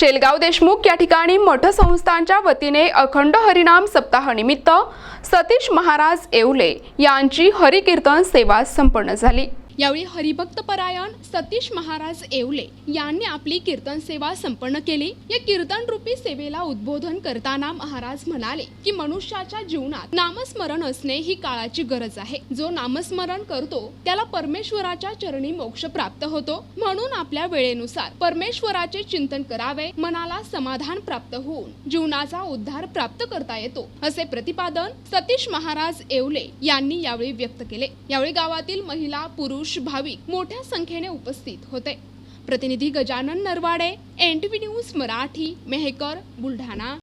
शेलगाव देशमुख या ठिकाणी मठ संस्थांच्या वतीने अखंड हरिनाम सप्ताहानिमित्त सतीश महाराज येवले यांची हरिकीर्तन सेवा संपन्न झाली. यावेळी हरिभक्त परायण सतीश महाराज येवले यांनी आपली कीर्तन सेवा संपन्न केली. या कीर्तन रूपी सेवेला उद्बोधन करताना महाराज म्हणाले की मनुष्याच्या जीवनात नामस्मरण असणे ही काळाची गरज आहे. जो नामस्मरण करतो त्याला परमेश्वराच्या चरणी मोक्ष प्राप्त होतो. म्हणून आपल्या वेळेनुसार परमेश्वराचे चिंतन करावे मनाला समाधान प्राप्त होऊन जीवनाचा उद्धार प्राप्त करता येतो असे प्रतिपादन सतीश महाराज येवले यांनी यावेळी व्यक्त केले. यावेळी गावातील महिला पुरुष भाविक मोठ्या संख्येने उपस्थित होते. प्रतिनिधी Gajanan Narwade N T V news Marathi Mehkar Buldhana.